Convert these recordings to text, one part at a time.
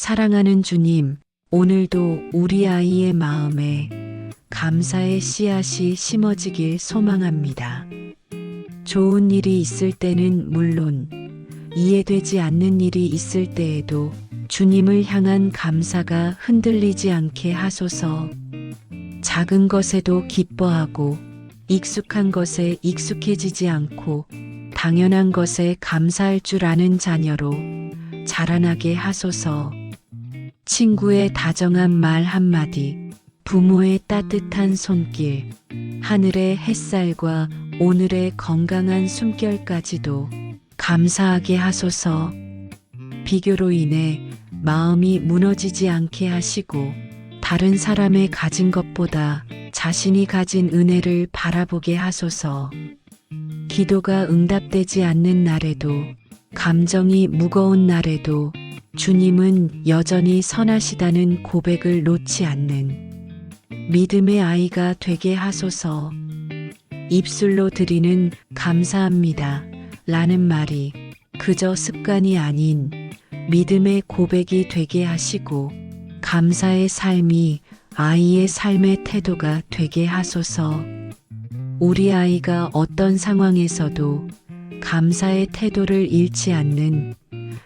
사랑하는 주님, 오늘도 우리 아이의 마음에 감사의 씨앗이 심어지길 소망합니다. 좋은 일이 있을 때는 물론 이해되지 않는 일이 있을 때에도 주님을 향한 감사가 흔들리지 않게 하소서. 작은 것에도 기뻐하고 익숙한 것에 익숙해지지 않고 당연한 것에 감사할 줄 아는 자녀로 자라나게 하소서. 친구의 다정한 말 한마디, 부모의 따뜻한 손길, 하늘의 햇살과 오늘의 건강한 숨결까지도 감사하게 하소서. 비교로 인해 마음이 무너지지 않게 하시고 다른 사람의 가진 것보다 자신이 가진 은혜를 바라보게 하소서. 기도가 응답되지 않는 날에도 감정이 무거운 날에도 주님은 여전히 선하시다는 고백을 놓지 않는 믿음의 아이가 되게 하소서. 입술로 드리는 감사합니다. 라는 말이 그저 습관이 아닌 믿음의 고백이 되게 하시고 감사의 삶이 아이의 삶의 태도가 되게 하소서. 우리 아이가 어떤 상황에서도 감사의 태도를 잃지 않는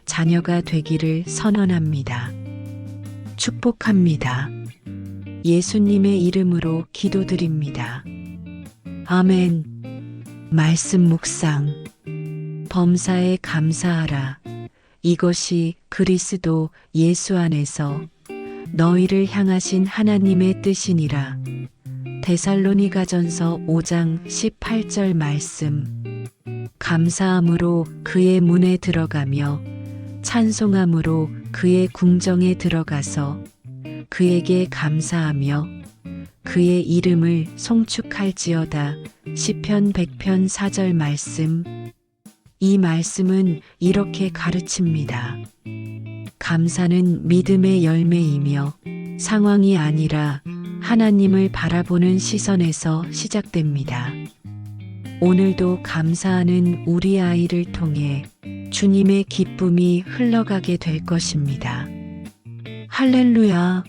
자녀가 되기를 선언합니다. 축복합니다. 예수님의 이름으로 기도드립니다. 아멘. 말씀 묵상. 범사에 감사하라. 이것이 그리스도 예수 안에서 너희를 향하신 하나님의 뜻이니라. 데살로니가전서 5장 18절 말씀. 감사함으로 그의 문에 들어가며 찬송함으로 그의 궁정에 들어가서 그에게 감사하며 그의 이름을 송축할지어다. 시편 100편 4절 말씀. 이 말씀은 이렇게 가르칩니다. 감사는 믿음의 열매이며 상황이 아니라 하나님을 바라보는 시선에서 시작됩니다. 오늘도 감사하는 우리 아이를 통해 주님의 기쁨이 흘러가게 될 것입니다. 할렐루야.